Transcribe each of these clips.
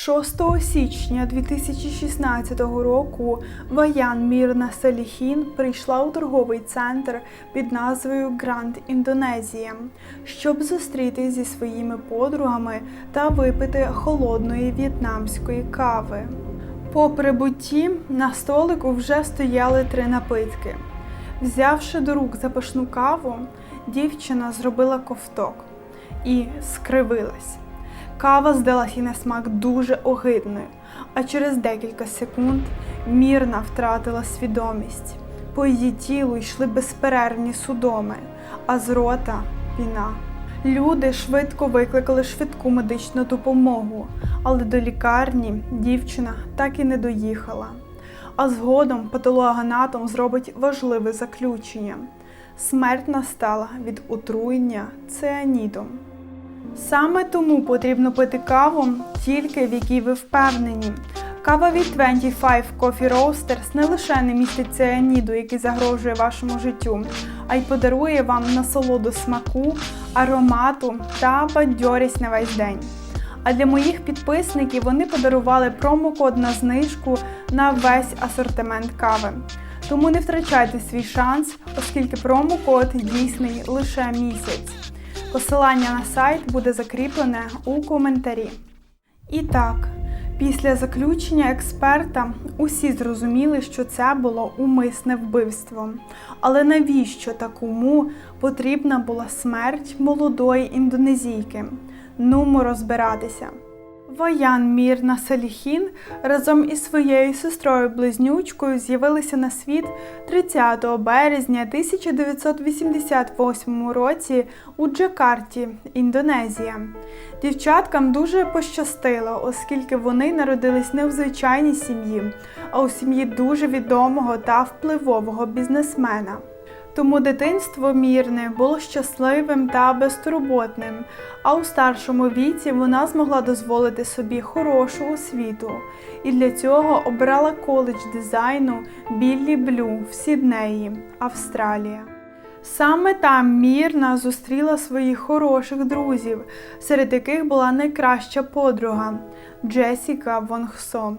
6 січня 2016 року Ваян Мірна Саліхін прийшла у торговий центр під назвою Гранд Індонезія, щоб зустрітись зі своїми подругами та випити холодної в'єтнамської кави. По прибутті на столику вже стояли три напитки. Взявши до рук запашну каву, дівчина зробила ковток і скривилась. Кава здалась на смак дуже огидною, а через декілька секунд мірна втратила свідомість. По її тілу йшли безперервні судоми, а з рота піна. Люди швидко викликали швидку медичну допомогу, але до лікарні дівчина так і не доїхала. А згодом патологоанатом зробить важливе заключення. Смерть настала від отруєння цианідом. Саме тому потрібно пити каву тільки в якій ви впевнені. Кава від 25 Coffee Roasters не лише не містить цианіду, який загрожує вашому життю, а й подарує вам насолоду смаку, аромату та бадьорість на весь день. А для моїх підписників вони подарували промокод на знижку на весь асортимент кави. Тому не втрачайте свій шанс, оскільки промокод дійсний лише місяць. Посилання на сайт буде закріплене у коментарі. І так, після заключення експерта усі зрозуміли, що це було умисне вбивство. Але навіщо та кому потрібна була смерть молодої індонезійки? Нумо розбиратися. Ваян Мірна Саліхін разом із своєю сестрою-близнючкою з'явилися на світ 30 березня 1988 році у Джакарті, Індонезія. Дівчаткам дуже пощастило, оскільки вони народились не в звичайній сім'ї, а у сім'ї дуже відомого та впливового бізнесмена. Тому дитинство мірне було щасливим та безтурботним, а у старшому віці вона змогла дозволити собі хорошу освіту і для цього обрала коледж дизайну Біллі Блю в Сіднеї, Австралія. Саме там Мірна зустріла своїх хороших друзів, серед яких була найкраща подруга Джесіка Вонгсо,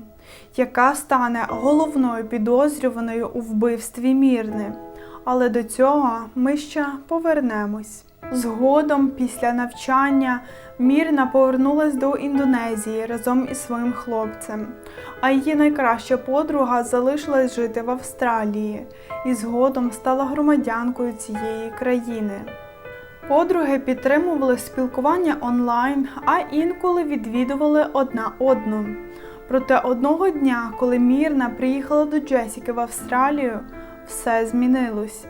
яка стане головною підозрюваною у вбивстві Мірни але до цього ми ще повернемось. Згодом, після навчання, Мірна повернулась до Індонезії разом із своїм хлопцем, а її найкраща подруга залишилась жити в Австралії і згодом стала громадянкою цієї країни. Подруги підтримували спілкування онлайн, а інколи відвідували одна одну. Проте одного дня, коли Мірна приїхала до Джесіки в Австралію, все змінилось.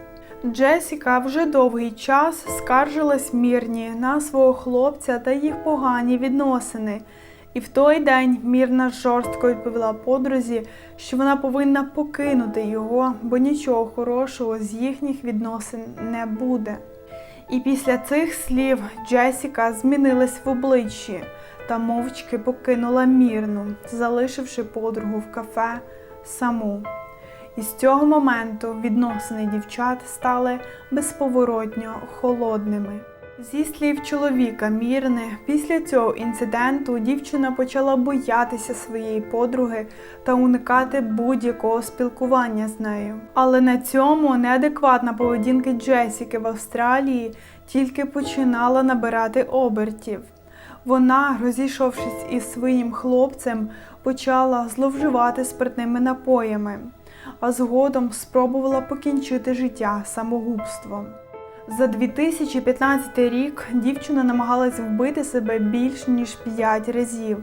Джесіка вже довгий час скаржилась Мірні на свого хлопця та їх погані відносини. І в той день Мірна жорстко відповіла подрузі, що вона повинна покинути його, бо нічого хорошого з їхніх відносин не буде. І після цих слів Джесіка змінилась в обличчі та мовчки покинула Мірну, залишивши подругу в кафе саму. І з цього моменту відносини дівчат стали безповоротньо холодними. Зі слів чоловіка Мірни, після цього інциденту дівчина почала боятися своєї подруги та уникати будь-якого спілкування з нею. Але на цьому неадекватна поведінка Джесіки в Австралії тільки починала набирати обертів. Вона, розійшовшись із своїм хлопцем, почала зловживати спиртними напоями а згодом спробувала покінчити життя самогубством. За 2015 рік дівчина намагалась вбити себе більш ніж 5 разів.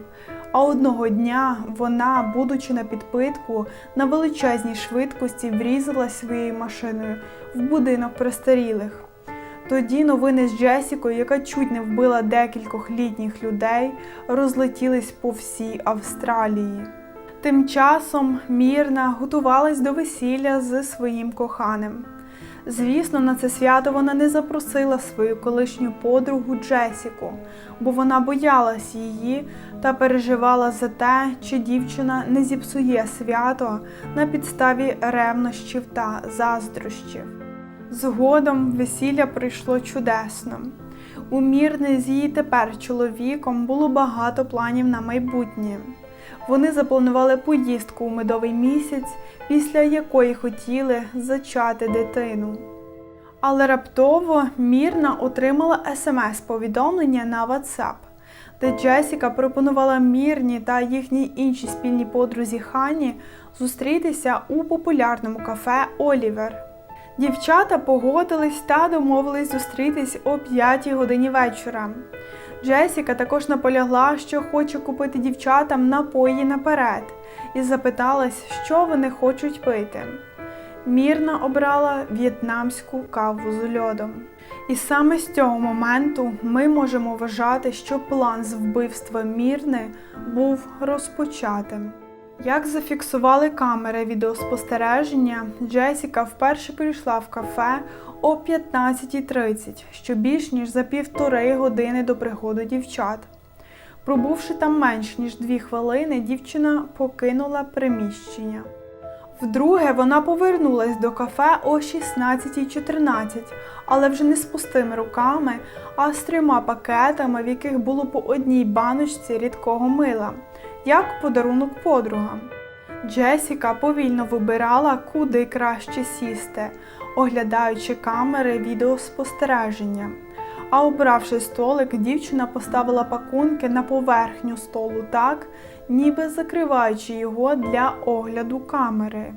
А одного дня вона, будучи на підпитку, на величезній швидкості врізалась своєю машиною в будинок престарілих. Тоді новини з Джесікою, яка чуть не вбила декількох літніх людей, розлетілись по всій Австралії. Тим часом Мірна готувалась до весілля з своїм коханим. Звісно, на це свято вона не запросила свою колишню подругу Джесіку, бо вона боялась її та переживала за те, чи дівчина не зіпсує свято на підставі ревнощів та заздрощів. Згодом весілля прийшло чудесно. У Мірни з її тепер чоловіком було багато планів на майбутнє. Вони запланували поїздку у медовий місяць, після якої хотіли зачати дитину. Але раптово Мірна отримала смс-повідомлення на WhatsApp, де Джесіка пропонувала Мірні та їхній іншій спільній подрузі Хані зустрітися у популярному кафе Олівер. Дівчата погодились та домовились зустрітись о 5 годині вечора. Джесіка також наполягла, що хоче купити дівчатам напої наперед, і запиталась, що вони хочуть пити. Мірна обрала в'єтнамську каву з льодом. І саме з цього моменту ми можемо вважати, що план з вбивства Мірни був розпочатим. Як зафіксували камери відеоспостереження, Джесіка вперше прийшла в кафе о 15.30, що більш ніж за півтори години до приходу дівчат. Пробувши там менш ніж дві хвилини, дівчина покинула приміщення. Вдруге вона повернулась до кафе о 16.14, але вже не з пустими руками, а з трьома пакетами, в яких було по одній баночці рідкого мила, як подарунок подругам. Джесіка повільно вибирала, куди краще сісти, оглядаючи камери відеоспостереження. А обравши столик, дівчина поставила пакунки на поверхню столу так, ніби закриваючи його для огляду камери.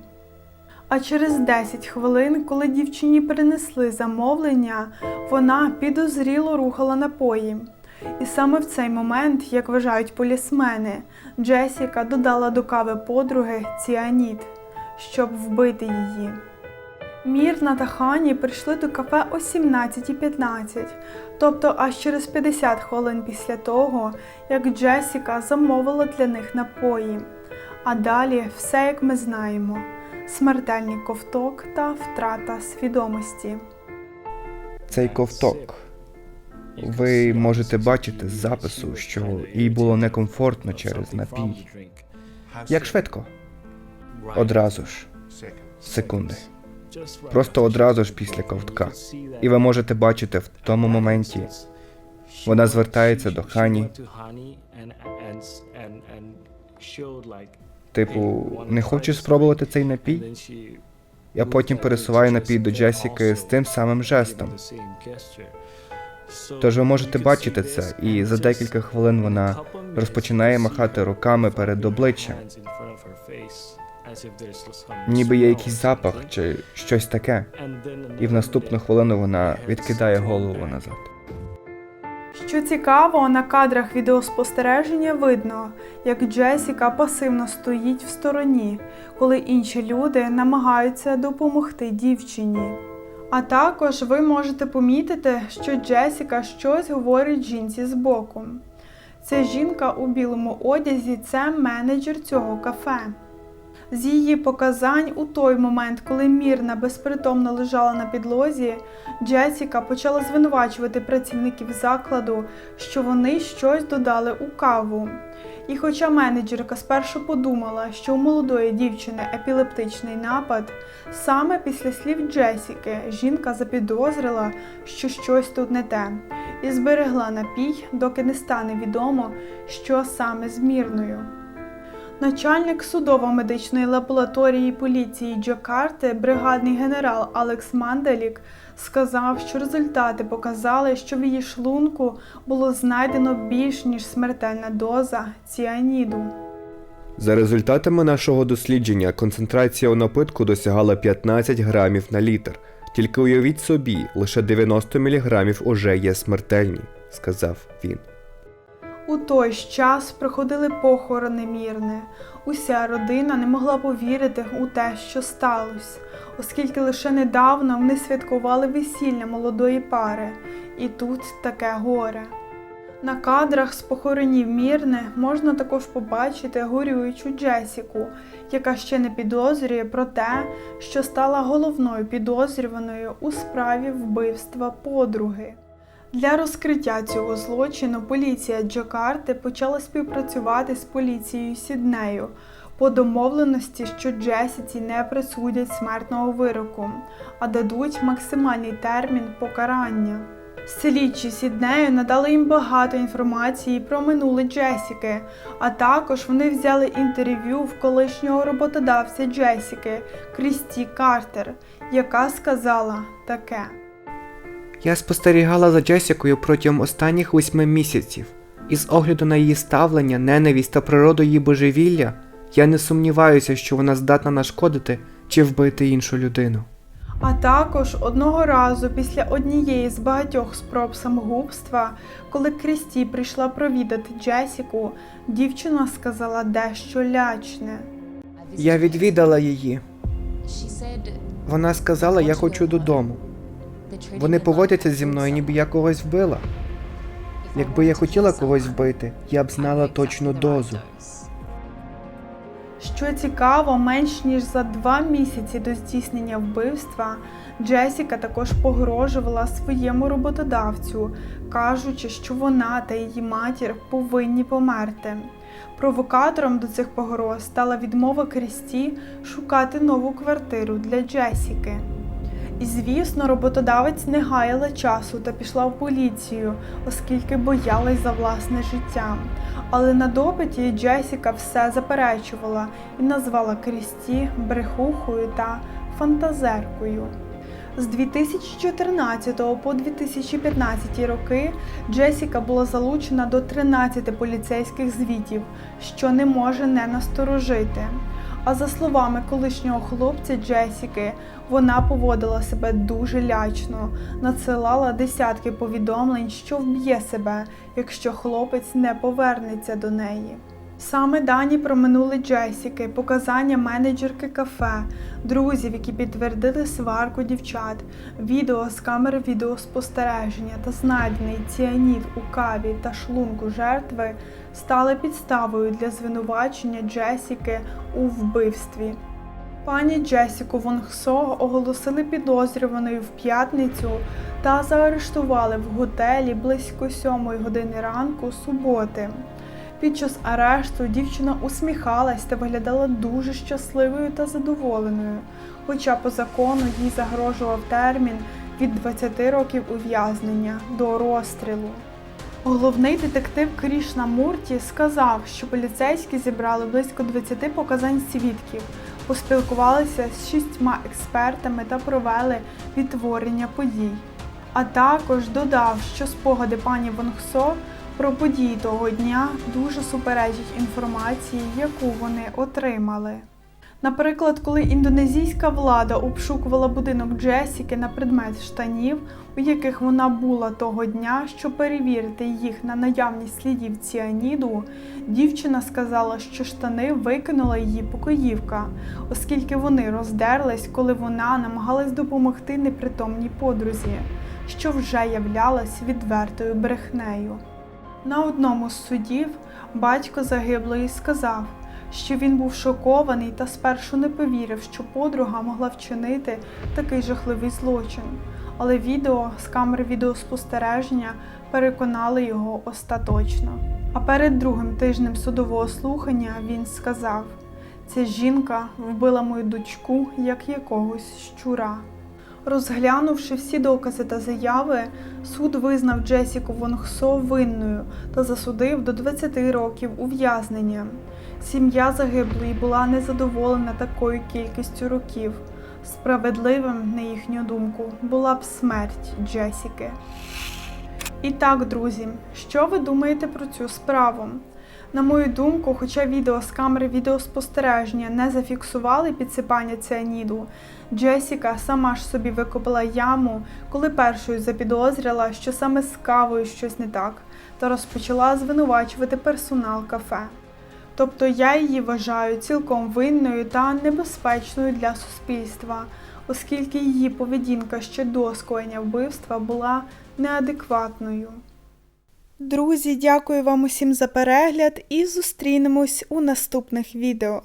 А через 10 хвилин, коли дівчині принесли замовлення, вона підозріло рухала напої. І саме в цей момент, як вважають полісмени, Джесіка додала до кави подруги ціаніт, щоб вбити її. Мірна та Хані прийшли до кафе о 17.15, тобто аж через 50 хвилин після того, як Джесіка замовила для них напої. А далі все, як ми знаємо: смертельний ковток та втрата свідомості. Цей ковток. Ви можете бачити з запису, що їй було некомфортно через напій. Як швидко? Одразу ж, секунди. Просто одразу ж після ковтка. І ви можете бачити в тому моменті, вона звертається до Хані, типу, не хочу спробувати цей напій? Я потім пересуваю напій до Джесіки з тим самим жестом. Тож ви можете бачити це, і за декілька хвилин вона розпочинає махати руками перед обличчям, ніби є якийсь запах чи щось таке. І в наступну хвилину вона відкидає голову назад. Що цікаво, на кадрах відеоспостереження видно, як Джесіка пасивно стоїть в стороні, коли інші люди намагаються допомогти дівчині. А також ви можете помітити, що Джесіка щось говорить жінці збоку. Ця жінка у білому одязі це менеджер цього кафе. З її показань у той момент, коли Мірна безпритомно лежала на підлозі, Джесіка почала звинувачувати працівників закладу, що вони щось додали у каву. І хоча менеджерка спершу подумала, що у молодої дівчини епілептичний напад, саме після слів Джесіки жінка запідозрила, що щось тут не те, і зберегла напій, доки не стане відомо, що саме з Мірною. Начальник судово-медичної лабораторії поліції Джакарти, бригадний генерал Алекс Манделік, сказав, що результати показали, що в її шлунку було знайдено більш ніж смертельна доза ціаніду. За результатами нашого дослідження, концентрація у напитку досягала 15 грамів на літр. Тільки уявіть собі, лише 90 міліграмів уже є смертельні, сказав він. У той ж час проходили похорони Мірни. Уся родина не могла повірити у те, що сталося, оскільки лише недавно вони святкували весілля молодої пари, і тут таке горе. На кадрах з похоронів Мірни можна також побачити горюючу Джесіку, яка ще не підозрює про те, що стала головною підозрюваною у справі вбивства подруги. Для розкриття цього злочину поліція Джакарти почала співпрацювати з поліцією Сіднею по домовленості, що Джесіці не присудять смертного вироку, а дадуть максимальний термін покарання. Слідчі Сіднею надали їм багато інформації про минуле Джесіки, а також вони взяли інтерв'ю в колишнього роботодавця Джесіки Крісті Картер, яка сказала таке. Я спостерігала за Джесікою протягом останніх восьми місяців, і з огляду на її ставлення, ненависть та природу її божевілля, я не сумніваюся, що вона здатна нашкодити чи вбити іншу людину. А також одного разу після однієї з багатьох спроб самогубства, коли Крісті прийшла провідати Джесіку, дівчина сказала дещо лячне. Я відвідала її. Вона сказала, я хочу додому. Вони поводяться зі мною, ніби я когось вбила. Якби я хотіла когось вбити, я б знала точну дозу. Що цікаво, менш ніж за два місяці до здійснення вбивства Джесіка також погрожувала своєму роботодавцю, кажучи, що вона та її матір повинні померти. Провокатором до цих погроз стала відмова Крісті шукати нову квартиру для Джесіки. І звісно, роботодавець не гаяла часу та пішла в поліцію, оскільки боялась за власне життя. Але на допиті Джесіка все заперечувала і назвала Крісті брехухою та фантазеркою. З 2014 по 2015 роки Джесіка була залучена до 13 поліцейських звітів, що не може не насторожити. А за словами колишнього хлопця Джесіки, вона поводила себе дуже лячно, надсилала десятки повідомлень, що вб'є себе, якщо хлопець не повернеться до неї. Саме дані про минуле Джесіки, показання менеджерки кафе, друзів, які підтвердили сварку дівчат, відео з камер відеоспостереження та знайдений ціаніт у каві та шлунку жертви стали підставою для звинувачення Джесіки у вбивстві. Пані Джесіку Вонгсо оголосили підозрюваною в п'ятницю та заарештували в готелі близько 7 години ранку суботи. Під час арешту дівчина усміхалась та виглядала дуже щасливою та задоволеною, хоча по закону їй загрожував термін від 20 років ув'язнення до розстрілу. Головний детектив Крішна Мурті сказав, що поліцейські зібрали близько 20 показань свідків, поспілкувалися з шістьма експертами та провели відтворення подій. А також додав, що спогади пані Вонгсо про події того дня дуже суперечать інформації, яку вони отримали. Наприклад, коли індонезійська влада обшукувала будинок Джесіки на предмет штанів, у яких вона була того дня, щоб перевірити їх на наявність слідів ціаніду, дівчина сказала, що штани викинула її покоївка, оскільки вони роздерлись, коли вона намагалась допомогти непритомній подрузі, що вже являлась відвертою брехнею. На одному з судів батько загиблої сказав, що він був шокований та спершу не повірив, що подруга могла вчинити такий жахливий злочин. Але відео з камер відеоспостереження переконали його остаточно. А перед другим тижнем судового слухання він сказав: ця жінка вбила мою дочку як якогось щура. Розглянувши всі докази та заяви, суд визнав Джесіку Вонгсо винною та засудив до 20 років ув'язнення. Сім'я загиблої була незадоволена такою кількістю років. Справедливим, на їхню думку, була б смерть Джесіки. І так, друзі, що ви думаєте про цю справу? На мою думку, хоча відео з камери відеоспостереження не зафіксували підсипання ціаніду, Джесіка сама ж собі викопала яму, коли першою запідозрила, що саме з кавою щось не так, та розпочала звинувачувати персонал кафе. Тобто я її вважаю цілком винною та небезпечною для суспільства, оскільки її поведінка ще до скоєння вбивства була неадекватною. Друзі, дякую вам усім за перегляд і зустрінемось у наступних відео.